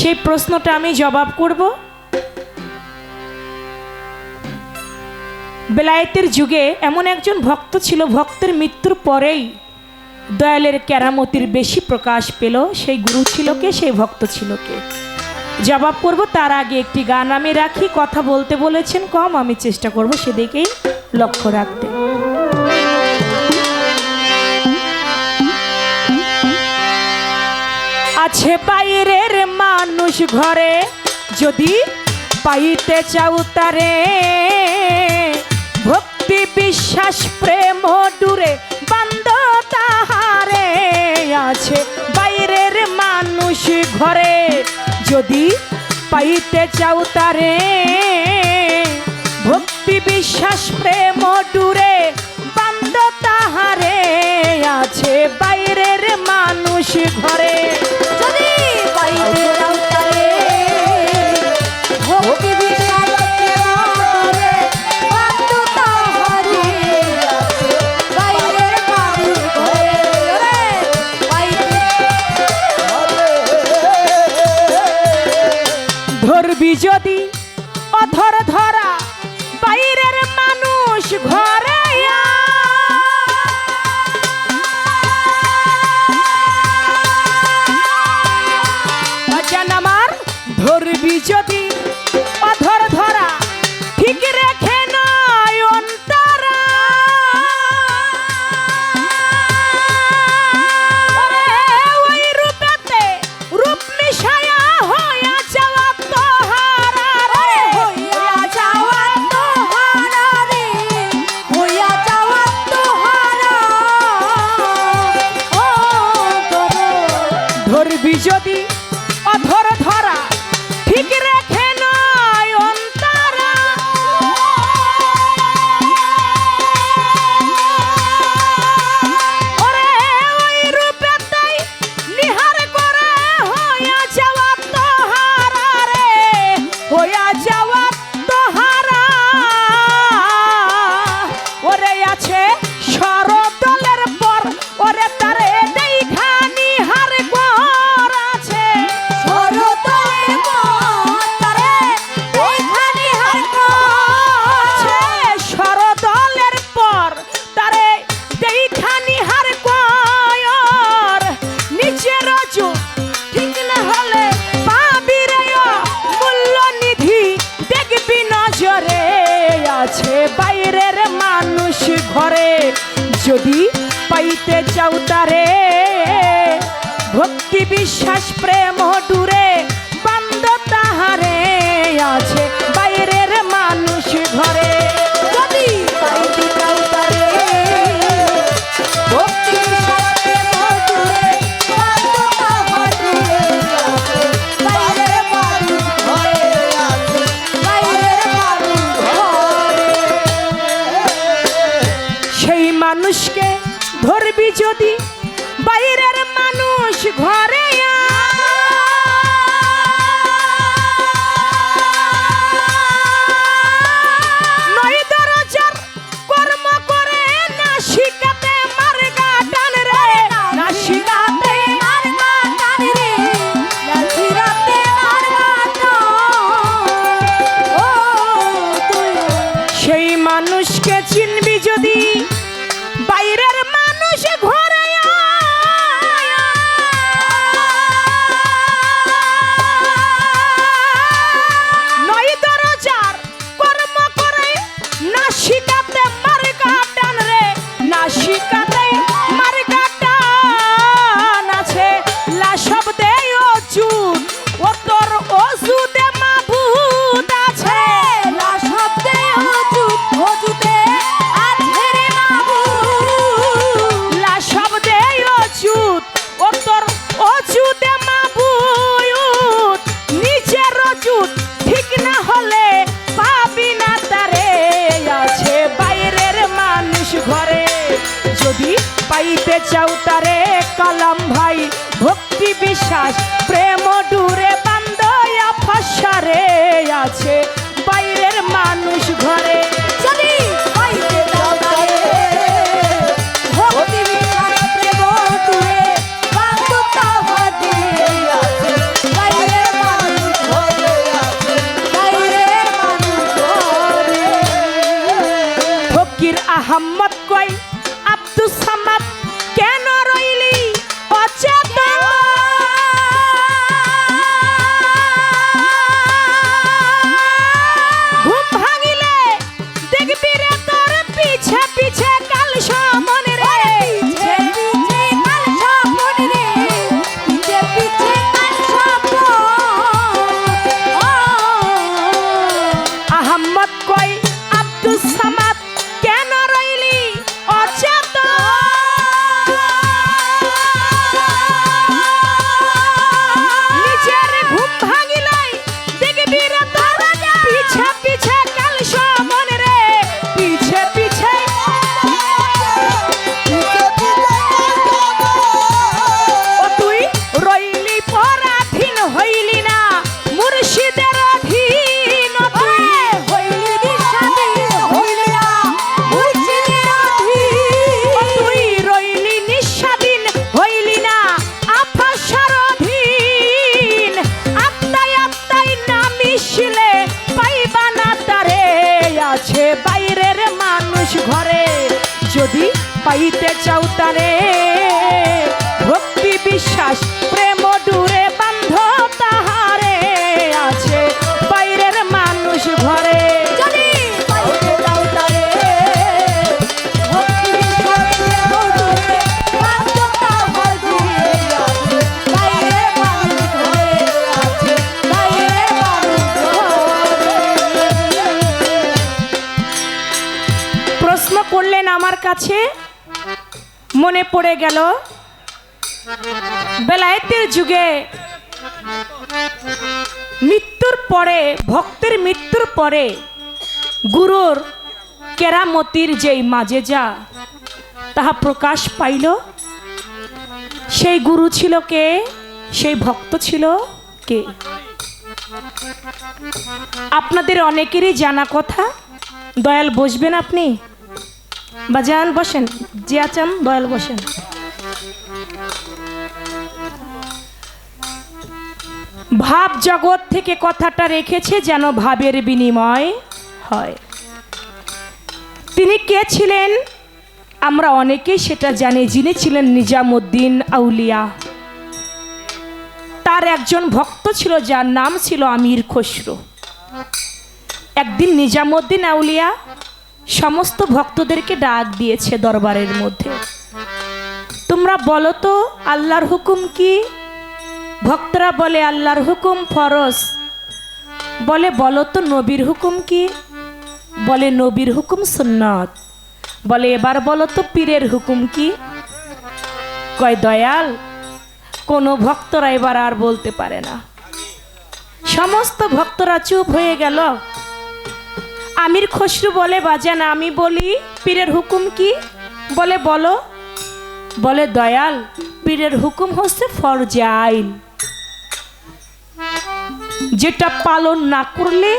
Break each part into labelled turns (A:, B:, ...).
A: সেই প্রশ্নটা আমি জবাব করব। বেলায়েতের যুগে এমন একজন ভক্ত ছিল, ভক্তের মৃত্যুর পরেই দয়ালের কেরামতির বেশি প্রকাশ পেল। সেই গুরু ছিল কে? সেই ভক্ত ছিল কে? জবাব করব তার আগে একটি গান আমি রাখি। কথা বলতে বলেছেন, কম আমি চেষ্টা করব সেদিকেই লক্ষ্য রাখতে। আছে বাইরের মানুষ ঘরে, যদি পাইতে চাও তারে। ভক্তি, বিশ্বাস, প্রেম, দূরে বান্ধ তাহারে। আছে বাইরের মানুষ ঘরে, যদি পাইতে চাও তারে। ভক্তি, বিশ্বাস, প্রেম, দূরে বান্ধ তাহারে। আছে বাইরের মানুষ ঘরে।
B: যদি পাইতে চাও তারে ভক্তি বিশ্বাস
A: প্রেম ডুরে কালাম ভাই ভক্তি বিশ্বাস প্রেম দূরে বান্দয়া ফসারে আছে। কাছে মনে পড়ে গেল। বেলায়েতের যুগে মৃত্যুর পরে, ভক্তের মৃত্যুর পরে গুরুর কেরামতির যেই মাঝে যা তাহা প্রকাশ পাইল। সেই গুরু ছিল কে? সেই ভক্ত ছিল কে? আপনাদের অনেকেরই জানা কথা। দয়াল বসবেন আপনি? বাজান বসেন আছেন দয়াল বসেন। ভাব জগৎ থেকে কথাটা রেখেছে যেন ভাবের বিনিময় হয়। তিনি কে ছিলেন? আমরা অনেকেই সেটা জানি, যিনি ছিলেন নিজামুদ্দিন আউলিয়া। তার একজন ভক্ত ছিল, যার নাম ছিল আমির খসরু। একদিন নিজামুদ্দিন আউলিয়া সমস্ত ভক্তদেরকে ডাক দিয়েছে দরবারের মধ্যে। তোমরা বলো তো, আল্লাহর হুকুম কি? ভক্তরা বলে, আল্লাহর হুকুম ফরজ। বলে, বলো তো নবীর হুকুম কি? বলে, নবীর হুকুম সুন্নত। বলে, এবার বলো তো পীরের হুকুম কি? কয়, দয়াল, কোনো ভক্তরা এবার আর বলতে পারে না। সমস্ত ভক্তরা চুপ হয়ে গেল। আমির খসরু বলে, বাজান, আমি বলি, পীরের হুকুম কি? বলে, বলো। বলে, দয়াল, পীরের হুকুম হচ্ছে ফরজে আইন। যেটা পালন না করলে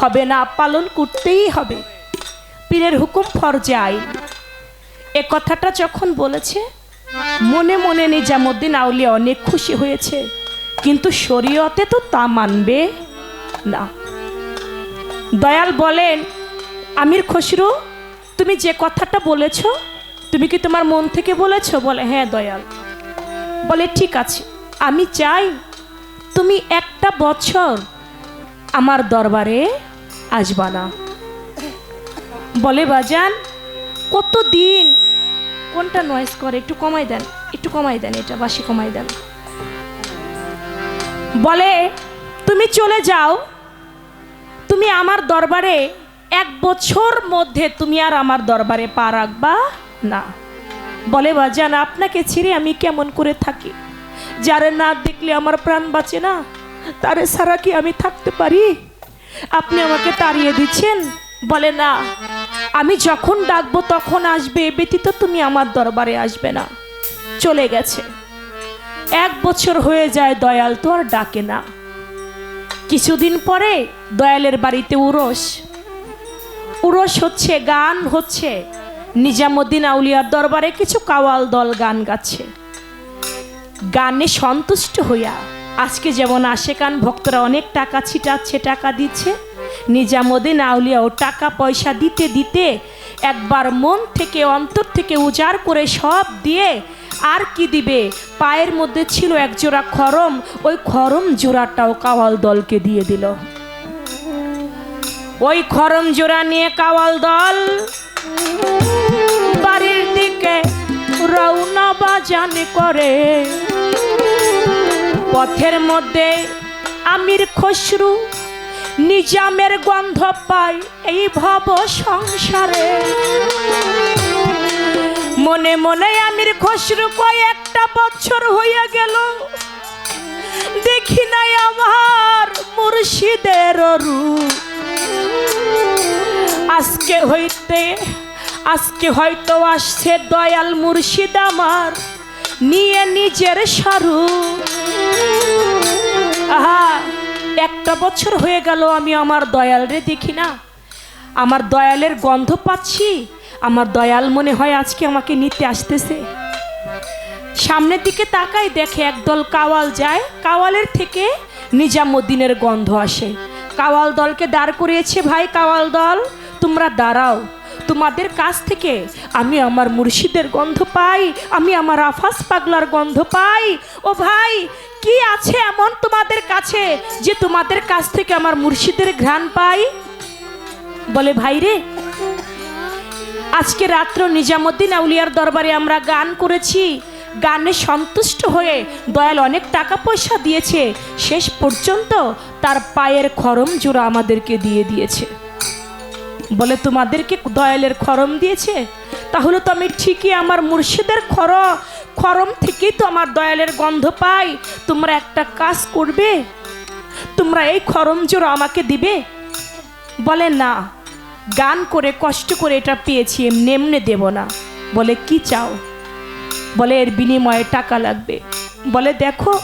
A: হবে না, পালন করতেই হবে। পীরের হুকুম ফরজে আইন। এ কথাটা যখন বলেছে, মনে মনে নিজামুদ্দিন আউলিয়া অনেক খুশি হয়েছে, কিন্তু শরীয়তে তো তা মানবে না। দয়াল বলেন, আমির খসরু, তুমি যে কথাটা বলেছ, তুমি কি তোমার মন থেকে বলেছ? বলে হ্যাঁ দয়াল। বলে, ঠিক আছে, আমি চাই তুমি একটা বছর আমার দরবারে আসবা না। বলে, বাজান কত দিন কোনটা নয়েস করে? একটু কমাই দেন, একটু কমাই দেন, এটা বাসি কমাই দেন। বলে, তুমি চলে যাও তুমি আমার দরবারে এক বছর মধ্যে তুমি আর আমার দরবারে পা রাখবা? না। বলে, বাজান, আপনাকে ছেড়ে আমি কেমন করে থাকি? যারে না দেখলে আমার প্রাণ বাঁচে না, তারে ছাড়া কি আমি থাকতে পারি? আপনি আমাকে তাড়িয়ে দিচ্ছেন? বলে, না। আমি যখন ডাকবো তখন আসবে, ব্যতীত তুমি আমার দরবারে আসবে না। চলে গেছে। এক বছর হয়ে যায়, দয়াল তো আর ডাকে না। কিছুদিন পরে দয়ালের বাড়িতে উরস। উরস হচ্ছে গান, হচ্ছে নিজামুদ্দিন আউলিয়ার দরবারে কিছু কাওয়াল দল গান গাচ্ছে। গানে সন্তুষ্ট হইয়া আজকে যেমন আসে আশেকান ভক্তরা অনেক টাকা ছিটাচ্ছে, টাকা দিচ্ছে। নিজামুদ্দিন আউলিয়াও টাকা পয়সা দিতে দিতে একবার মন থেকে, অন্তর থেকে উজাড় করে সব দিয়ে আর কি দিবে? পায়ের মধ্যে ছিল এক জোড়া খরম, ওই খরম জোড়াটাও কাওয়াল দলকে দিয়ে দিল। ওই খরম জোড়া নিয়ে কাওয়াল দল। বাড়ির দিকে রওনা বাজান করে। পথের মধ্যে আমির খসরু নিজামের গন্ধ পাই এই ভব সংসারে। মনে মনে আমির খসরু কয়েকটা বছর হইয়া গেল। দেখি নাই আমার মুর্শিদের আজকে হইতে, আজকে হয়তো আসছে দয়াল মুর্শিদ আমার, নিয়ে নিজের সারু। আহা, একটা বছর হয়ে গেল আমি আমার দয়ালরে দেখি না। আমার দয়ালের গন্ধ পাচ্ছি, আমার দয়াল মনে হয় আজকে আমাকে নিতে আসতেছে। সামনের দিকে তাকাই দেখে একদল কাওয়াল যায়, কাওয়ালের থেকে নিজামুদ্দিনের গন্ধ আসে। কাওয়াল দলকে দাঁড় করিয়েছে, ভাই কাওয়াল দল, তোমরা দাঁড়াও। তোমাদের কাছ থেকে আমি আমার মুর্শিদের গন্ধ পাই, আমি আমার আফাস পাগলার গন্ধ পাই। ও ভাই, কি আছে এমন তোমাদের কাছে যে তোমাদের কাছ থেকে আমার মুর্শিদের ঘ্রাণ পাই? বলে, ভাই রে, আজকে রাত্র নিজামুদ্দিন আউলিয়ার দরবারে আমরা গান করেছি। গানে সন্তুষ্ট হয়ে দয়াল অনেক টাকা পয়সা দিয়েছে। শেষ পর্যন্ত তার পায়ের খরম জোড়া আমাদেরকে দিয়ে দিয়েছে। বলে তোমাদেরকে দয়ালের খরম দিয়েছে? তাহলে তো আমি ঠিকই আমার মুর্শিদের খর, খরম থেকেই তো আমার দয়ালের গন্ধ পাই। তোমরা একটা কাজ করবে? তোমরা এই খরম জোড়া আমাকে দিবে? বলে, না, গান করে কষ্ট করে এটা পেয়েছি, এমনি এমনি দেব না। বলে, কি চাও? বলে, এর বিনিময়ে টাকা লাগবে। বলে, দেখো,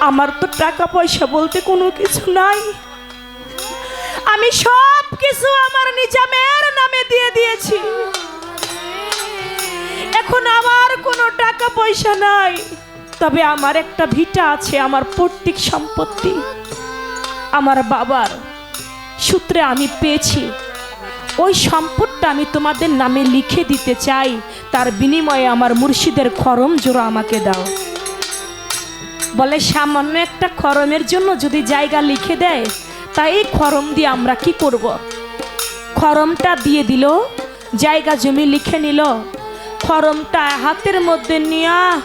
A: আমার তো টাকা পয়সা বলতে কোনো কিছু নাই। আমি সব কিছু আমার নিজামের নামে দিয়ে দিয়েছি। এখন আমার কোনো টাকা পয়সা নাই। তবে আমার একটা ভিটা আছে, আমার পৈতৃক সম্পত্তি। আমার বাবার সূত্রে আমি পেয়েছি। ওই সম্পদটা আমি তোমাদের নামে লিখে দিতে চাই। তার বিনিময়ে আমার মুর্শিদের খরম জোড়া আমাকে দাও। বলে, সামান্য একটা খরমের জন্য যদি জায়গা লিখে দেয় তাই এই খরম দিয়ে আমরা কি করব। খরমটা দিয়ে দিল, জায়গা জমি লিখে নিল। খরমটা হাতের মধ্যে নিয়া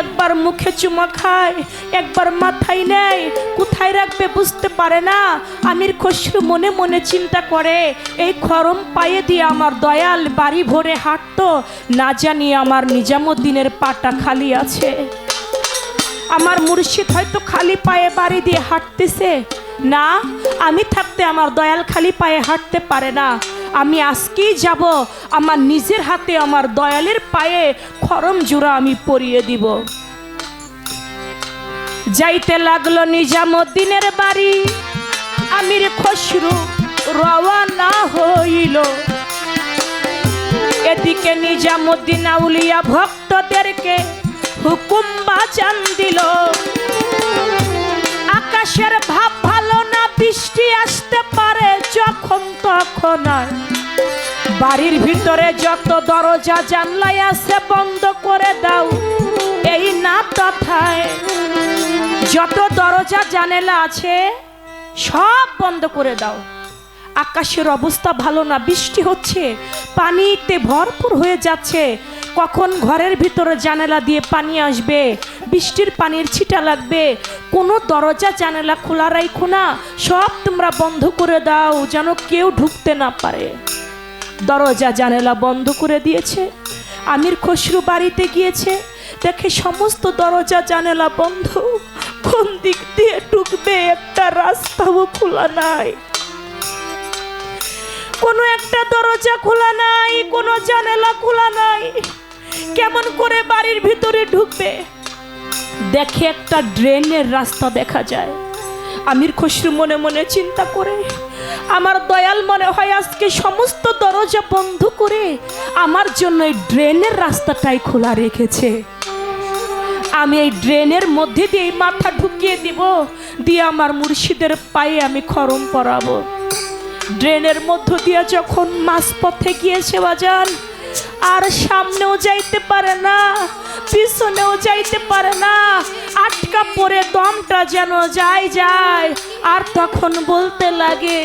A: একবার মুখে চুমা খায়, একবার মাথায় নেয়, কোথায় রাখবে বুঝতে পারে না। আমির খসরু মনে মনে চিন্তা করে, এই খরম পায়ে দিয়ে আমার দয়াল বাড়ি ভরে হাঁটতো, না জানি আমার নিজামুদ্দিনের পাটা খালি আছে। আমার মুর্শিদ হয়তো খালি পায়ে বাড়ি দিয়ে হাঁটতেছে। না, আমি থাকতে আমার দয়াল খালি পায়ে হাঁটতে পারে না। আমি আজকেই যাব। আমার নিজের হাতে, আমার দয়ালের পায়ে খরম জোড়া আমি পরিয়ে দিব। যাইতে লাগল নিজামুদ্দিনের বাড়ি। আমির খসরু রওয়ানা হইল। এদিকে নিজামুদ্দিন আউলিয়া ভক্তদেরকে হুকুম বাচান দিল। আকাশের ভাব বৃষ্টি আসতে পারে যখন তখন বাড়ির ভিতরে যত দরজা জানলাই আছে বন্ধ করে দাও, এই না তথায়। যত দরজা জানেলা আছে, সব বন্ধ করে দাও। আকাশের অবস্থা ভালো না, বৃষ্টি হচ্ছে, পানিতে ভরপুর হয়ে যাচ্ছে। কখন ঘরের ভিতরে জানালা দিয়ে পানি আসবে বৃষ্টির পানির ছিটা লাগবে। কোনো দরজা, জানালা খোলা রাখো না। সব তোমরা বন্ধ করে দাও, যেন কেউ ঢুকতে না পারে। দরজা, জানালা বন্ধ করে দিয়েছে। আমির খসরু বাড়িতে গিয়েছে। দেখে সমস্ত দরজা, জানালা বন্ধ। কোন দিক দিয়ে ঢুকবে একটা রাস্তাও খোলা নাই। কোনো একটা দরজা খোলা নাই, কোনো জানালা খোলা নাই। কেমন করে বাড়ির ভিতরে ঢুকবে? দেখে একটা ড্রেনের রাস্তা দেখা যায়। আমির খসরু মনে মনে চিন্তা করে, আমার দয়াল মনে হয় আজকে সমস্ত দরজা বন্ধ করে আমার জন্য এই ড্রেনের রাস্তাটাই খোলা রেখেছে। আমি এই ড্রেনের মধ্যে দিয়ে মাথা ঢুকিয়ে দিব, দিয়ে আমার মুর্শিদের পায়ে আমি খরম পরাবো। ড্রেনের মধ্য দিয়ে যখন মাঝপথে গিয়েছে বাজান আর সামনেও যাইতে পারে না, পিছনেও যাইতে পারে না। আটকা পরে দমটা যেন যায় যায়, আর তখন বলতে লাগে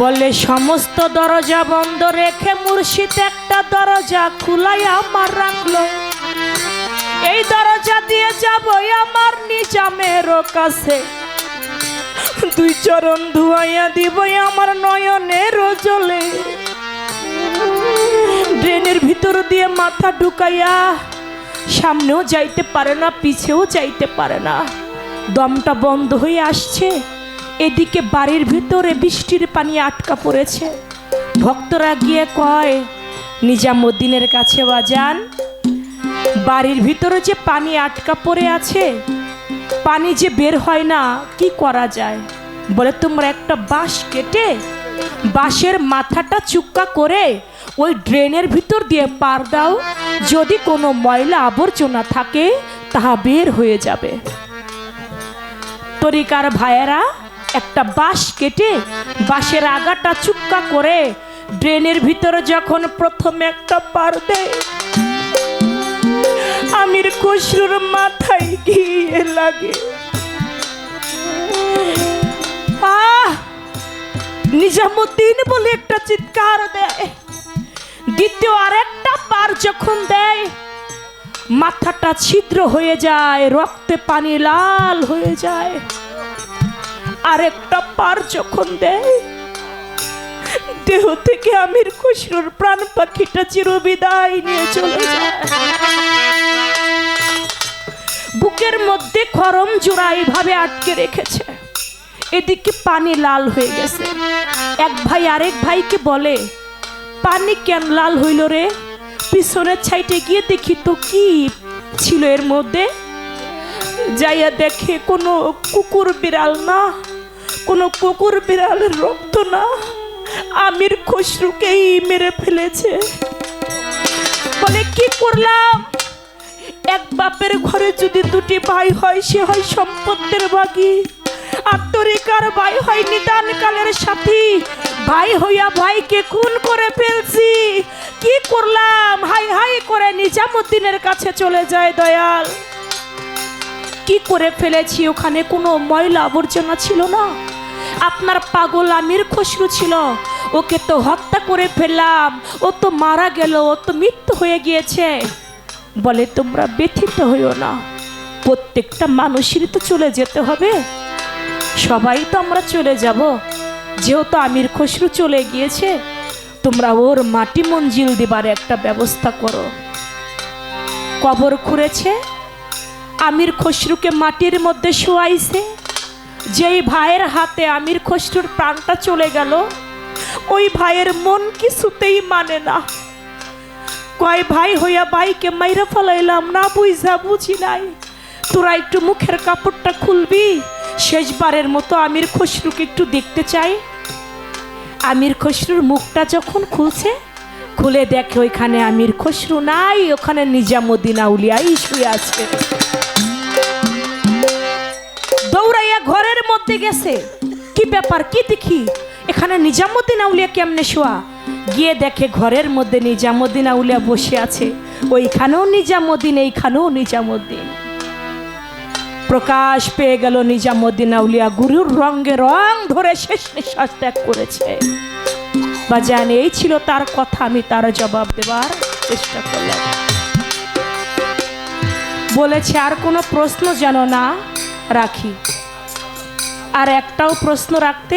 A: বলে, সমস্ত দরজা বন্ধ রেখে মুর্শিদ একটা দরজা খুলাই আমার রাখল। এই দরজা দিয়ে যাব আমার নিজামের কাছে। দুই চরণ ধুয়াইয়া দিব আমার নয়নের জলে। ড্রেনের ভিতর দিয়ে মাথা ঢুকাইয়া সামনেও যাইতে পারে না, পিছেও যাইতে পারে না। দমটা বন্ধ হয়ে আসছে। এদিকে বাড়ির ভিতরে বৃষ্টির পানি আটকা পড়েছে। ভক্তরা গিয়ে কয়, নিজামুদ্দিনের কাছে বাজান, বাড়ির ভিতরে যে পানি আটকা পড়ে আছে, পানি যে বের হয় না, কি করা যায়? বলে, তোমরা একটা বাঁশ কেটে বাঁশের মাথাটা চুক্কা করে ওই ড্রেনের ভিতর দিয়ে পার দাও। যদি কোনো ময়লা আবর্জনা থাকে, তাহা বের হয়ে যাবে। তরিকার ভাইয়েরা একটা বাঁশ কেটে বাঁশের আগাটা চুক্কা করে ড্রেনের ভিতরে যখন প্রথমে একটা পার দেয়, আমির খসরুর মাথায় গিয়ে লাগে। নিজামুদ্দিন বলে একটা চিৎকার দেয়। দ্বিতীয় আর একটা পার যখন দেয়, মাথাটা ছিদ্র হয়ে যায়, রক্তে পানি লাল হয়ে যায়। আরেকটা পার যখন দেয়, দেহ থেকে আমির খসরুর প্রাণ পাখিটা চিরবিদায় নিয়ে চলে বুকের মধ্যে খরম জোড়া এইভাবে আটকে রেখেছে। এদিকে পানি লাল হয়ে গেছে। এক ভাই আরেক ভাইকে বলে, পানি কেন লাল হইল রে? পিছনের ছাইটে গিয়ে দেখি তো কি ছিল এর মধ্যে? যাইয়া দেখে কোনো কুকুর বিড়াল না, কোনো কুকুর বিড়ালের রক্ত না। আমির খসরুকেই মেরে ফেলেছে। বলে, কি করলাম? এক বাপের ঘরে যদি দুটি ভাই হয়, সে হয় সম্পত্তির ভাগী। আর তরিকার ভাই হয়? নিদান কালের সাথী। ভাই হইয়া ভাইকে খুন করে ফেলছি। কি করলাম? হাই হাই করে নিজামুদ্দিনের কাছে চলে যায় দয়াল। কি করে ফেলেছি? ওখানে কোনো ময়লা আবর্জনা ছিল না? আপনার পাগল আমির খসরু ছিল। ওকে তো হত্যা করে ফেললাম। ও তো মারা গেল, ও তো মৃত্যু হয়ে গিয়েছে। বলে তোমরা ব্যথিত হইও না। প্রত্যেকটা মানুষেরই তো চলে যেতে হবে। সবাই তো আমরা চলে যাব। যেহেতু আমির খসরু চলে গিয়েছে, তোমরা ওর মাটি মঞ্জিল দিবার একটা ব্যবস্থা করো। কবর খুঁড়েছে আমির খসরুকে মাটির মধ্যে শোয়াইছে। যেই ভাইয়ের হাতে আমির খসরুর প্রাণটা চলে গেল, ওই ভাইয়ের মন কিছুতেই মানে না। কয়, ভাই, হইয়া ভাইকে মাইরা ফলাইলাম না, বুঝা বুঝি নাই। তোরা একটু মুখের কাপড়টা খুলবি, শেষবারের মতো আমির খসরুকে একটু দেখতে চাই। আমির খসরুর মুখটা যখন খুলছে, খুলে দেখে ওইখানে আমির খসরু নাই, ওখানে নিজামুদ্দিন আউলিয়াই শুয়ে আছে। মধ্যে গেছে। কি ব্যাপার, কি দেখি? এখানে নিজামুদ্দিন আউলিয়া কেমনে শোয়া? গিয়ে দেখে ঘরের মধ্যে নিজামুদ্দিন আউলিয়া বসে আছে। ওইখানেও নিজামুদ্দিন, এইখানেও নিজামুদ্দিন। প্রকাশ পেয়ে গেল নিজামুদ্দিন আউলিয়া গুরুর রঙে রং ধরে শেষ নিঃশ্বাস ত্যাগ করেছে। বা জান এই ছিল তার কথা, আমি তার জবাব দেবার চেষ্টা করলাম। বলেছে, আর কোনো প্রশ্ন যেন না? রাখি। আর একটাও প্রশ্ন রাখতে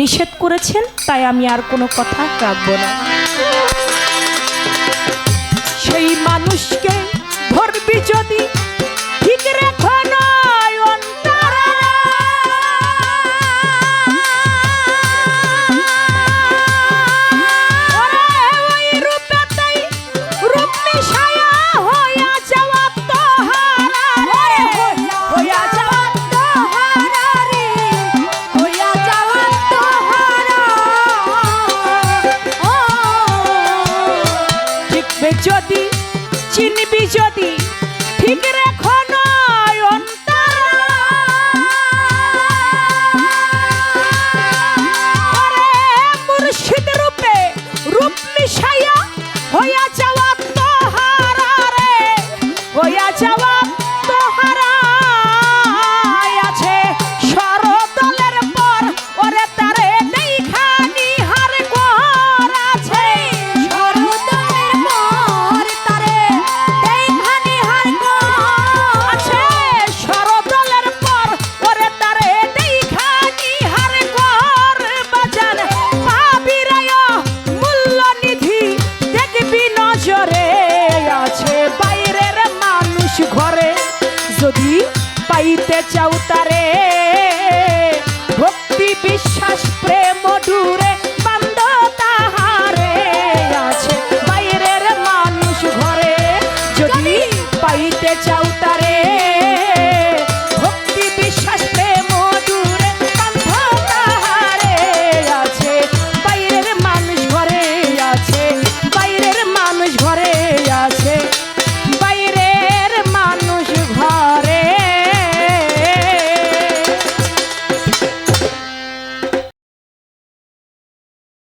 A: নিষেধ করেছেন, তাই আমি আর কোনো কথা রাখব না। সেই মানুষকে ধরবি যদি